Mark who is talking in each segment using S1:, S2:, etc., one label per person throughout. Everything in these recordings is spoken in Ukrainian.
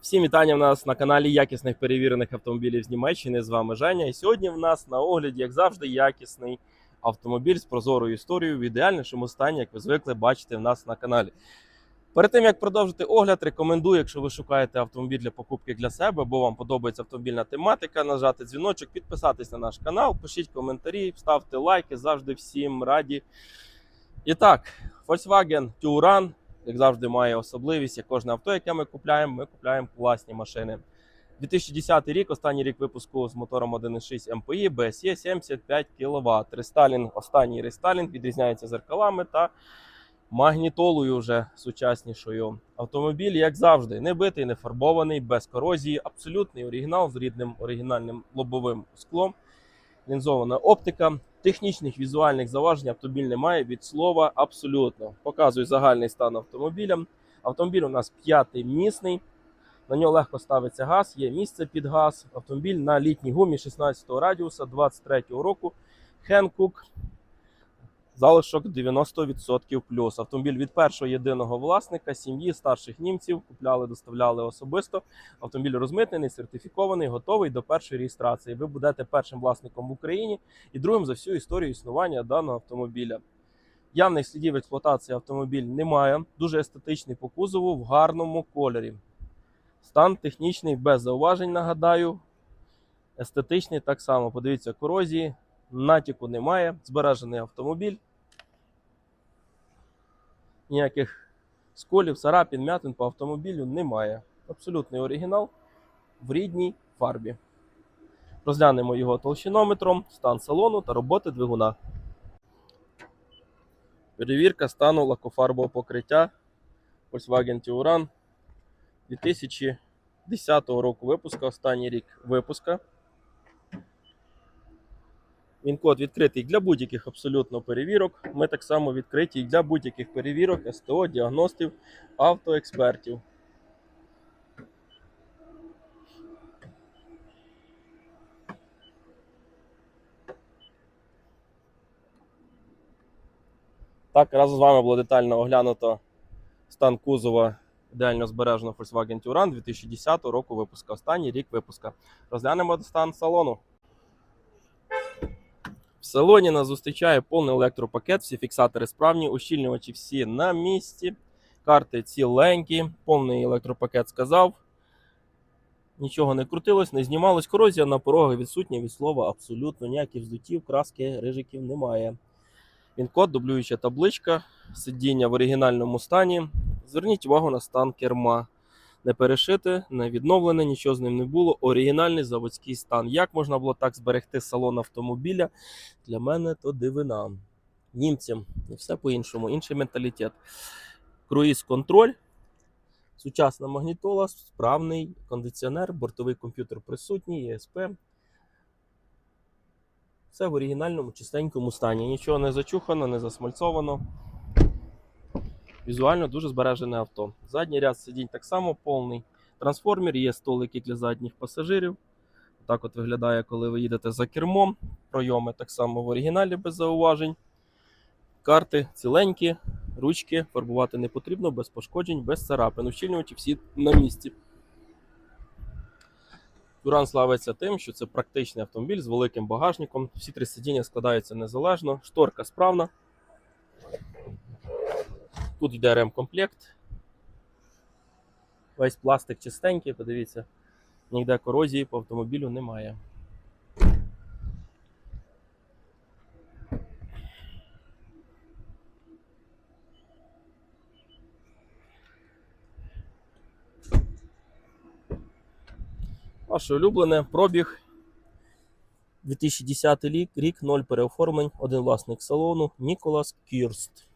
S1: Всім вітання в нас на каналі якісних перевірених автомобілів з Німеччини. З вами Женя. І сьогодні в нас на огляді, як завжди, якісний автомобіль з прозорою історією в ідеальнішому стані, як ви звикли бачити в нас на каналі. Перед тим як продовжити огляд, рекомендую, якщо ви шукаєте автомобіль для покупки для себе, або вам подобається автомобільна тематика, нажати дзвіночок, підписатись на наш канал, пишіть коментарі, ставте лайки, завжди всім раді. І так, Volkswagen Touran як завжди, має особливість, як кожне авто, яке ми купляємо, ми купляємо класні машини. 2010 рік, останній рік випуску з мотором 1.6 МПІ, BSE 75 кВт. Рестайлінг, останній рестайлінг відрізняється зеркалами та магнітолою вже сучаснішою. Автомобіль, як завжди, не битий, не фарбований, без корозії, абсолютний оригінал з рідним оригінальним лобовим склом, лінзована оптика. Технічних візуальних зауважень автомобіль немає від слова абсолютно. Показую загальний стан автомобіля. Автомобіль у нас п'ятимісний. На нього легко ставиться газ, є місце під газ. Автомобіль на літній гумі 16 радіуса 23 року. Хенкук. Залишок 90% плюс. Автомобіль від першого єдиного власника, сім'ї, старших німців купляли, доставляли особисто. Автомобіль розмитнений, сертифікований, готовий до першої реєстрації. Ви будете першим власником в Україні і другим за всю історію існування даного автомобіля. Явних слідів експлуатації автомобіль немає. Дуже естетичний по кузову в гарному кольорі. Стан технічний без зауважень, нагадаю. Естетичний так само. Подивіться, корозії, натяку немає. Збережений автомобіль. Ніяких сколів, царапін, м'ятин по автомобілю немає. Абсолютний оригінал в рідній фарбі. Розглянемо його толщинометром, стан салону та роботи двигуна. Перевірка стану лакофарбового покриття Volkswagen Touran 2010 року випуска, останній рік випуска. Він код відкритий для будь-яких абсолютно перевірок. Ми так само відкриті для будь-яких перевірок СТО, діагностів, автоекспертів. Так, разом з вами було детально оглянуто стан кузова ідеально збереженого Volkswagen Touran 2010 року випуска. Останній рік випуска. Розглянемо стан салону. В салоні нас зустрічає повний електропакет, всі фіксатори справні, ущільнювачі всі на місці, карти ціленькі, повний електропакет сказав. Нічого не крутилось, не знімалось. Корозія на порогах відсутня від слова абсолютно ніяких вздутів, краски, рижиків немає. Він-код, дублююча табличка, сидіння в оригінальному стані. Зверніть увагу на стан керма. Не перешите, не відновлене, нічого з ним не було. Оригінальний заводський стан. Як можна було так зберегти салон автомобіля? Для мене то дивина. Німцям і все по-іншому, інший менталітет. Круїз контроль, сучасна магнітола, справний кондиціонер, бортовий комп'ютер присутній, ЄСП. Все в оригінальному чистенькому стані. Нічого не зачухано, не засмальцовано. Візуально дуже збережене авто. Задній ряд сидінь так само повний. Трансформер, є столики для задніх пасажирів. Так от виглядає, коли ви їдете за кермом. Пройоми так само в оригіналі без зауважень. Карти ціленькі, ручки фарбувати не потрібно, без пошкоджень, без царапин. Ущільнювачі всі на місці. Туран славиться тим, що це практичний автомобіль з великим багажником. Всі три сидіння складаються незалежно, шторка справна. Тут йде ремкомплект. Весь пластик чистенький, подивіться, ніде корозії по автомобілю немає. Ваше улюблене пробіг 2010 рік, рік 0 переоформлень, один власник салону Ніколас Кірст.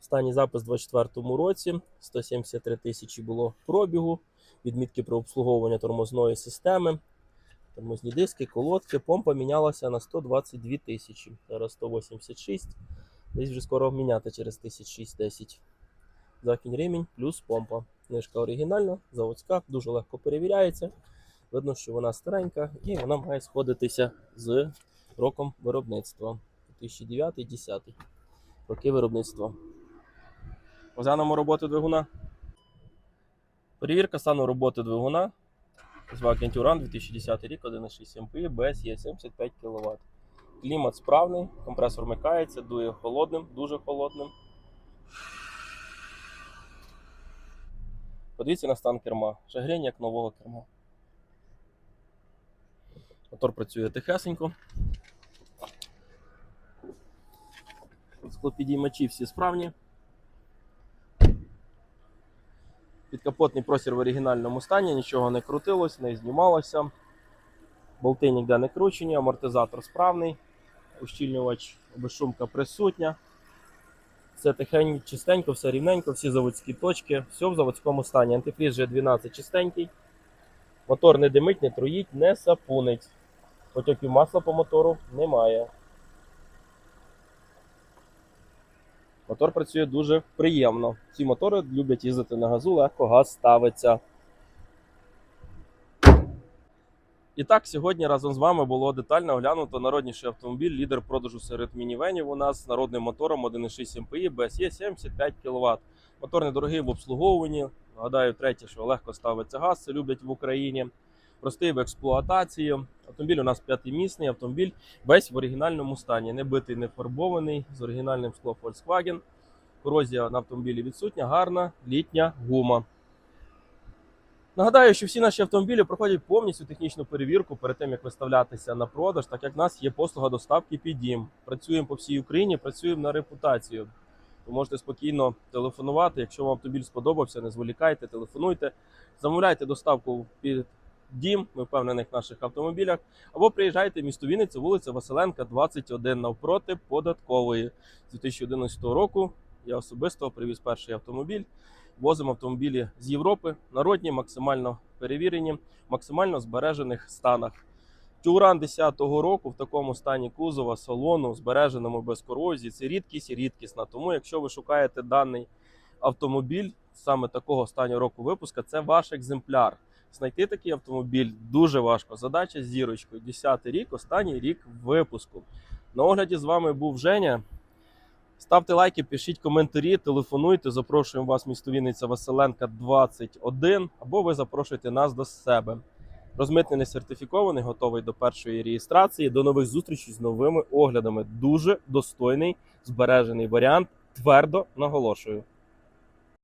S1: Останній запис у 2024 році 173 тисячі було пробігу, відмітки про обслуговування тормозної системи, тормозні диски, колодки. Помпа мінялася на 122 тисячі. Зараз 186. Десь вже скоро міняти через 1006-10. Закінь ремінь плюс помпа. Книжка оригінальна, заводська, дуже легко перевіряється. Видно, що вона старенька і вона має сходитися з роком виробництва 2009-2010 роки виробництва. Розглянемо роботу двигуна. Перевірка стану роботи двигуна. Volkswagen Touran 2010 рік, 1,6 МПІ, без є 75 кВт. Клімат справний, компресор вмикається, дує холодним, дуже холодним. Подивіться на стан керма. Шагрень як нового керма. Мотор працює тихесенько. Склопідіймачі всі справні. Підкапотний простір в оригінальному стані, нічого не крутилось, не знімалося. Болти ніде не кручені, амортизатор справний, ущільнювач безшумка присутня. Все тихенько, чистенько, все рівненько, всі заводські точки, все в заводському стані. Антифріз G12 чистенький. Мотор не димить, не труїть, не сапунить. Потоків масла по мотору немає. Мотор працює дуже приємно. Ці мотори люблять їздити на газу, легко газ ставиться. І так, сьогодні разом з вами було детально оглянуто народніший автомобіль, лідер продажу серед мінівенів у нас з народним мотором 1.6 МПІ БСЄ 75 кВт. Мотор недорогий в обслуговуванні. Нагадаю, третє, що легко ставиться газ, це люблять в Україні. Простий в експлуатації. Автомобіль у нас п'ятимісний, автомобіль весь в оригінальному стані. Не битий, не фарбований, з оригінальним склом Volkswagen. Корозія на автомобілі відсутня, гарна літня гума. Нагадаю, що всі наші автомобілі проходять повністю технічну перевірку перед тим, як виставлятися на продаж, так як в нас є послуга доставки під дім. Працюємо по всій Україні, працюємо на репутацію. Ви можете спокійно телефонувати. Якщо вам автомобіль сподобався, не зволікайте, телефонуйте, замовляйте доставку під дім, ми впевнених в наших автомобілях, або приїжджайте в місто Вінниця, вулиця Василенка, 21 навпроти податкової. З 2011 року я особисто привіз перший автомобіль. Возимо автомобілі з Європи, народні, максимально перевірені, максимально збережених станах. Тюран 10-го року в такому стані кузова, салону, збереженому без корозії. Це рідкість і рідкісна. Тому, якщо ви шукаєте даний автомобіль саме такого стану року випуска, це ваш екземпляр. Знайти такий автомобіль дуже важко. Задача зірочкою. 10 рік, останній рік випуску. На огляді з вами був Женя. Ставте лайки, пишіть коментарі, телефонуйте. Запрошуємо вас місто Вінниця Василенка 21, або ви запрошуєте нас до себе. Розмитнений сертифікований, готовий до першої реєстрації. До нових зустрічей з новими оглядами. Дуже достойний збережений варіант. Твердо наголошую.